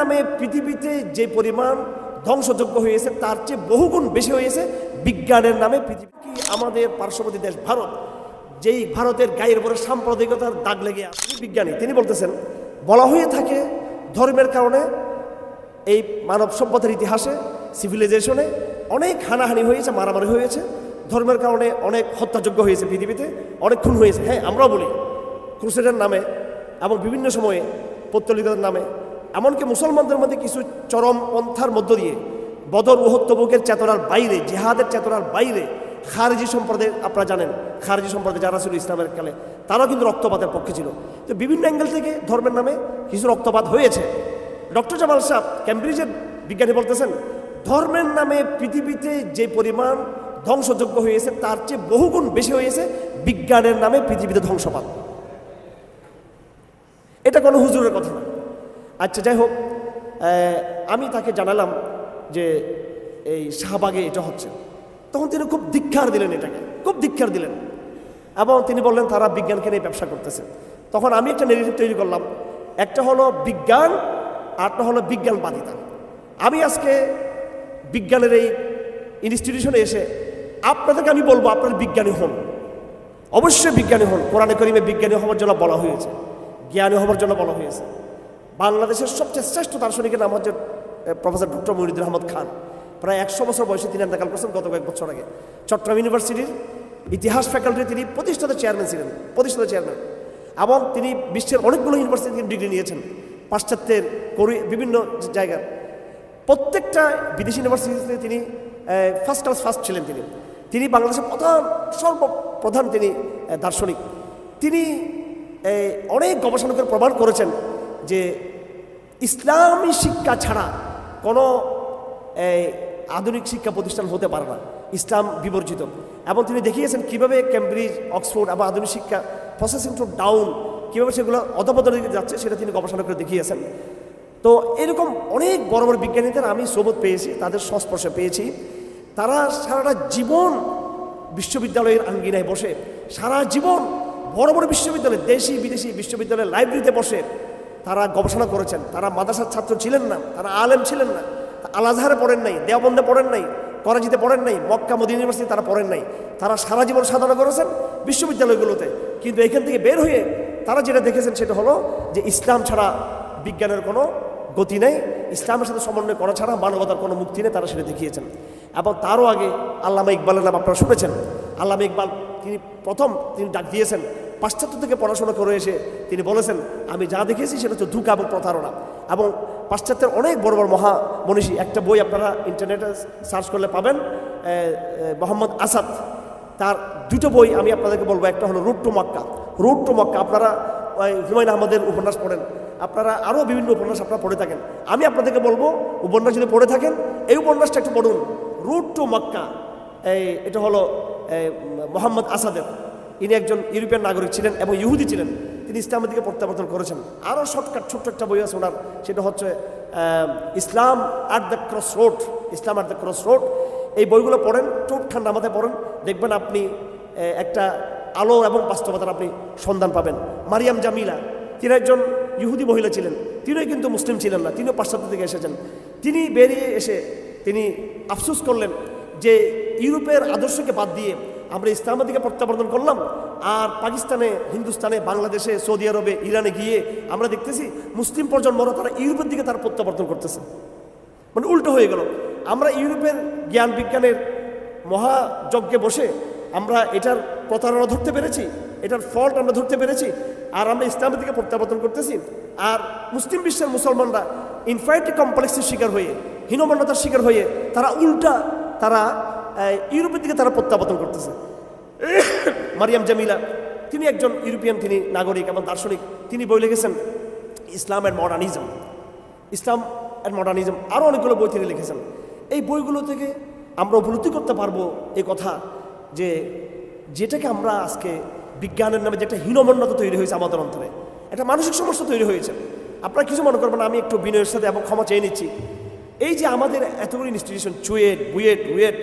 নামে পৃথিবীতে যে পরিমাণ ধ্বংসযোগ্য হয়েছে, তার চেয়ে বহুগুণ বেশি হয়েছে বিজ্ঞানের নামে পৃথিবী আমাদের পার্শ্ববর্তী দেশ ভারত? যেই ভারতের গায়ের উপরে সাম্প্রদায়িকতার দাগ লেগে আছে। বিজ্ঞানী, তিনি বলতেছেন, বলা হয়ে থাকে ধর্মের কারণে এই মানব সভ্যতার ইতিহাসে সিভিলাইজেশনে অনেক হানাহানি হয়েছে, মারামারি হয়েছে। ধর্মের কারণে অনেক হত্যাযোগ্য হয়েছে পৃথিবীতে, অনেক খুন হয়েছে। হ্যাঁ আমরাও বলি, ক্রুসেডের নামে এবং বিভিন্ন সময়ে পত্তলিকতার নামে এমনকি মুসলমানদের মধ্যে কিছু চরম পন্থার মধ্য দিয়ে বদর উহত্তবুকের চেতনার বাইরে, জেহাদের চেতনার বাইরে খারেজি সম্প্রদায়, আপনারা জানেন, খারেজি সম্প্রদায় যারা ছিল ইসলামের কালে, তারাও কিন্তু রক্তপাতের পক্ষে ছিল। তো বিভিন্ন অ্যাঙ্গেল থেকে ধর্মের নামে কিছু রক্তপাত হয়েছে। ডক্টর জামাল সাহ ক্যামব্রিজের বিজ্ঞানী বলতেছেন, ধর্মের নামে পৃথিবীতে যে পরিমাণ ধ্বংসযোগ্য হয়েছে, তার চেয়ে বহুগুণ বেশি হয়েছে বিজ্ঞানের নামে পৃথিবীতে ধ্বংসপাত। এটা কোনো হুজুরের কথা না। আচ্ছা যাই হোক আমি তাকে জানালাম যে এই শাহবাগে এটা হচ্ছে। তখন তিনি খুব ধিক্ষার দিলেন এটাকে, খুব ধিক্ষার দিলেন। এবং তিনি বললেন, তারা বিজ্ঞানকে নিয়ে ব্যবসা করতেছে। তখন আমি একটা নেগেটিভ তৈরি করলাম। একটা হলো বিজ্ঞান আরটা হলো বিজ্ঞানবাদিতা। আমি আজকে বিজ্ঞানের এই ইনস্টিটিউশনে এসে আপনাদেরকে আমি বলব, আপনার বিজ্ঞানী হন। অবশ্যই বিজ্ঞানী হন। কোরআনে করিমে বিজ্ঞানী হওয়ার জন্য বলা হয়েছে। জ্ঞানী হওয়ার জন্য বলা হয়েছে। বাংলাদেশের সবচেয়ে শ্রেষ্ঠ দার্শনিকের নাম হচ্ছে প্রফেসর ডক্টর মনিদুর আহমদ খান। প্রায় একশো বছর বয়সে তিনি এন্তেকাল করেছেন, গত কয়েক বছর আগে। চট্টগ্রাম ইউনিভার্সিটির ইতিহাস ফ্যাকাল্টির তিনি প্রতিষ্ঠাতা চেয়ারম্যান ছিলেন, প্রতিষ্ঠাতা চেয়ারম্যান এবং তিনি বিশ্বের অনেকগুলো ইউনিভার্সিটি থেকে ডিগ্রি নিয়েছেন, পাশ্চাত্যের কোরি- বিভিন্ন জায়গার। প্রত্যেকটা বিদেশি ইউনিভার্সিটিতে তিনি ফার্স্ট ক্লাস ফার্স্ট ছিলেন তিনি। তিনি বাংলাদেশের প্রধান, সর্বপ্রধান তিনি দার্শনিক। তিনি অনেক গবেষণা করে প্রমাণ করেছেন যে ইসলামী শিক্ষা ছাড়া কোনো আধুনিক শিক্ষা প্রতিষ্ঠান হতে পারে না। ইসলাম বিবর্জিত। এবং তিনি দেখিয়েছেন কীভাবে ক্যামব্রিজ অক্সফোর্ড এবং আধুনিক শিক্ষা প্রসেসিং টু ডাউন কীভাবে সেগুলো অধপতনের দিকে যাচ্ছে সেটা তিনি গবেষণা করে দেখিয়েছেন। তো এরকম অনেক বড় বড় বিজ্ঞানীদের আমি সবুত পেয়েছি, তাদের সংস্পর্শে পেয়েছি। তারা সারাটা জীবন বিশ্ববিদ্যালয়ের আঙ্গিনায় বসে, সারা জীবন বড় বড় বিশ্ববিদ্যালয়, দেশি বিদেশি বিশ্ববিদ্যালয়ের লাইব্রেরিতে বসে তারা গবেষণা করেছেন, তারা মাদ্রাসার ছাত্র ছিলেন না, তারা আলেম ছিলেন না, আল আজহারে পড়েন নাই, দেওবন্দে পড়েন নাই, করাচিতে পড়েন নাই, মক্কা, মদিনা ইউনিভার্সিটি তারা পড়েন নাই। তারা সারা জীবন সাধনা করেছেন বিশ্ববিদ্যালয়গুলোতে। কিন্তু এখান থেকে বের হয়ে তারা যেটা দেখেছেন সেটা হলো যে ইসলাম ছাড়া বিজ্ঞানের কোনো গতি নেই, ইসলামের সাথে সমন্বয় করা ছাড়া মানবতার কোনো মুক্তি নেই তারা সেটা দেখিয়েছেন। এবং তারও আগে আল্লামা ইকবালের নাম আপনারা শুনেছেন, আল্লামা ইকবাল তিনি প্রথম তিনি ডাক দিয়েছেন পাশ্চাত্য থেকে পড়াশোনা করে এসে তিনি বলেছেন, আমি যা দেখেছি সেটা হচ্ছে ধুকা এবং প্রতারণা। এবং পাশ্চাত্যের অনেক বড় বড় মহা মনীষী একটা বই আপনারা ইন্টারনেটে সার্চ করলে পাবেন মোহাম্মদ আসাদ। তার দুটো বই আমি আপনাদেরকে বলব, একটা হলো route to Mecca. Route to Mecca, আপনারা হুমায়ুন আহমদের উপন্যাস পড়েন। আপনারা আরও বিভিন্ন উপন্যাস আপনারা পড়ে থাকেন। আমি আপনাদেরকে বলব, উপন্যাস যদি পড়ে থাকেন, এই উপন্যাসটা একটু পড়ুন। রুট টু মক্কা, এই, এটা হলো মোহাম্মদ আসাদের। ইনি একজন ইউরোপিয়ান নাগরিক ছিলেন এবং ইহুদি ছিলেন। তিনি ইসলামের দিকে প্রত্যাবর্তন করেছেন। আরও শর্টকাট ছোট্ট একটা বই আছে ওনার। সেটা হচ্ছে Islam at the cross road Islam at the cross road এই বইগুলো পড়েন চোখ ঠান্ডা মাথায় পড়েন, দেখবেন আপনি একটা আলো এবং বাস্তবতার আপনি সন্ধান পাবেন। মারিয়াম জামিলা, তিনি একজন ইহুদি মহিলা ছিলেন। তিনিও কিন্তু মুসলিম ছিলেন না, তিনিও পাশ্চাত্য থেকে এসেছেন। তিনি বেরিয়ে এসে তিনি আফসোস করলেন যে ইউরোপের আদর্শকে বাদ দিয়ে আমরা ইসলামের দিকে প্রত্যাবর্তন করলাম, আর পাকিস্তানে, হিন্দুস্তানে, বাংলাদেশে, সৌদি আরবে, ইরানে গিয়ে আমরা দেখতেছি মুসলিম প্রজন্মরা তারা ইউরোপের দিকে তারা প্রত্যাবর্তন করতেছে। মানে উল্টো হয়ে গেল। আমরা ইউরোপের জ্ঞান বিজ্ঞানের মহাযজ্ঞে বসে আমরা এটার প্রতারণা ধরতে পেরেছি, এটার ফল্ট আমরা ধরতে পেরেছি, আর আমরা ইসলামের দিকে প্রত্যাবর্তন করতেছি। আর মুসলিম বিশ্বের মুসলমানরা ইনফাইটি কমপ্লেক্সের শিকার হয়ে, হীনমান্যতার শিকার হয়ে তারা উল্টা তারা ইউরোপের দিকে তারা প্রত্যাবর্তন করতেছে। মারিয়াম জামিলা, তিনি একজন ইউরোপিয়ান, তিনি নাগরিক এবং দার্শনিক। তিনি বই লিখেছেন, Islam and modernism. Islam and modernism আরও অনেকগুলো বই তিনি লিখেছেন। এই বইগুলো থেকে আমরা উপলব্ধি করতে পারব এই কথা যে যেটাকে আমরা আজকে বিজ্ঞানের নামে যেটা হীনমন্যতা তৈরি হয়েছে আমাদের অন্তরে, একটা মানসিক সমস্যা তৈরি হয়েছে। আপনারা কিছু মনে করবেন আমি একটু বিনয়ের সাথে এবং ক্ষমা চেয়ে নিচ্ছি। এই যে আমাদের এতগুলো ইনস্টিটিউশন চুয়েট, বুয়েট, রুয়েট,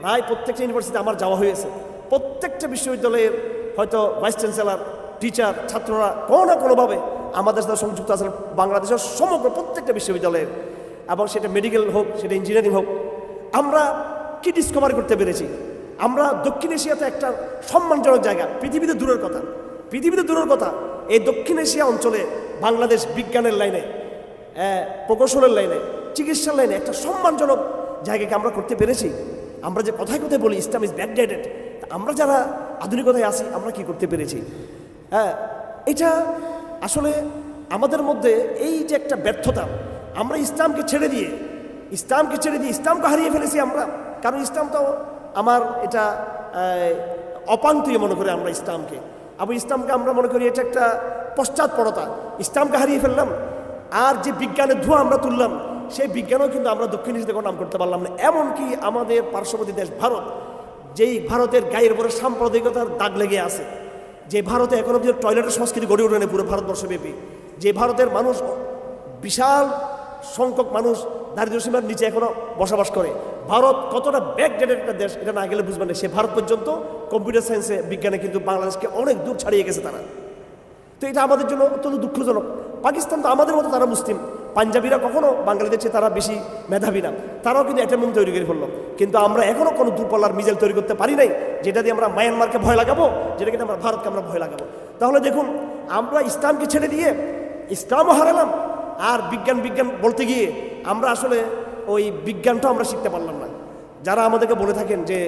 প্রায় প্রত্যেকটা ইউনিভার্সিটি আমার যাওয়া হয়েছে। প্রত্যেকটা বিশ্ববিদ্যালয়ের হয়তো ভাইস চ্যান্সেলর, টিচার, ছাত্ররা কোনো না কোনোভাবে আমাদের সাথে সংযুক্ত আছেন বাংলাদেশের সমগ্র প্রত্যেকটা বিশ্ববিদ্যালয়ের। এবং সেটা মেডিকেল হোক, সেটা ইঞ্জিনিয়ারিং হোক, আমরা কি ডিসকভার করতে পেরেছি? আমরা দক্ষিণ এশিয়াতে একটা সম্মানজনক জায়গা, পৃথিবীতে দূরের কথা। পৃথিবীতে দূরের কথা, এই দক্ষিণ এশিয়া অঞ্চলে বাংলাদেশ বিজ্ঞানের লাইনে প্রকৌশলের লাইনে, চিকিৎসার লাইনে একটা সম্মানজনক জায়গাকে আমরা করতে পেরেছি। আমরা যে কথায় কথায় বলি ইসলাম ইজ ব্যাকডেটেড আমরা যারা আধুনিকতায় আসি আমরা কি করতে পেরেছি? হ্যাঁ এটা আসলে আমাদের মধ্যে এই যে একটা ব্যর্থতা, আমরা ইসলামকে ছেড়ে দিয়ে, ইসলামকে ছেড়ে দিয়ে ইসলামকে হারিয়ে ফেলেছি আমরা। কারণ ইসলাম তো আমার এটা অপান্তীয় মনে করি আমরা ইসলামকে। আবার ইসলামকে আমরা মনে করি এটা একটা পশ্চাৎপরতা। ইসলামকে হারিয়ে ফেললাম, আর যে বিজ্ঞানের ধোঁয়া আমরা তুললাম, সেই বিজ্ঞানও কিন্তু আমরা দক্ষিণ কোনো নাম করতে পারলাম না। এমনকি আমাদের পার্শ্ববর্তী দেশ ভারত যেই ভারতের গায়ের উপরে সাম্প্রদায়িকতার দাগ লেগে আছে, যে ভারতে এখনও পর্যন্ত টয়লেটের সংস্কৃতি গড়ে ওঠেনি পুরো ভারতবর্ষব্যাপী যে ভারতের মানুষ বিশাল সংখ্যক মানুষ দারিদ্র সীমার নিচে এখনও বসবাস করে, ভারত কতটা ব্যাকডেটেড একটা দেশ এটা না গেলে বুঝবেন না। সে ভারত পর্যন্ত কম্পিউটার সায়েন্সে বিজ্ঞানে কিন্তু বাংলাদেশকে অনেক দূর ছাড়িয়ে গেছে তারা। তো এটা আমাদের জন্য অত্যন্ত দুঃখজনক। পাকিস্তান তো আমাদের মতো তারা মুসলিম। পাঞ্জাবিরা কখনো বাংলাদেশের চেয়ে তারা বেশি মেধাবী না। তারাও কিন্তু অ্যাটেম্বম তৈরি করে ফেলল। কিন্তু আমরা এখনও কোনো দূরপাল্লার মিজাইল তৈরি করতে পারি নাই, যেটা দিয়ে আমরা মায়ানমারকে ভয় লাগাবো, যেটা কিন্তু আমরা ভারতকে আমরা ভয় লাগাবো। তাহলে দেখুন, আমরা ইসলামকে ছেড়ে দিয়ে ইসলামও হারালাম, আর বিজ্ঞান বিজ্ঞান বলতে গিয়ে আমরা আসলে ওই বিজ্ঞানটাও আমরা শিখতে পারলাম না। যারা আমাদেরকে বলে থাকেন যে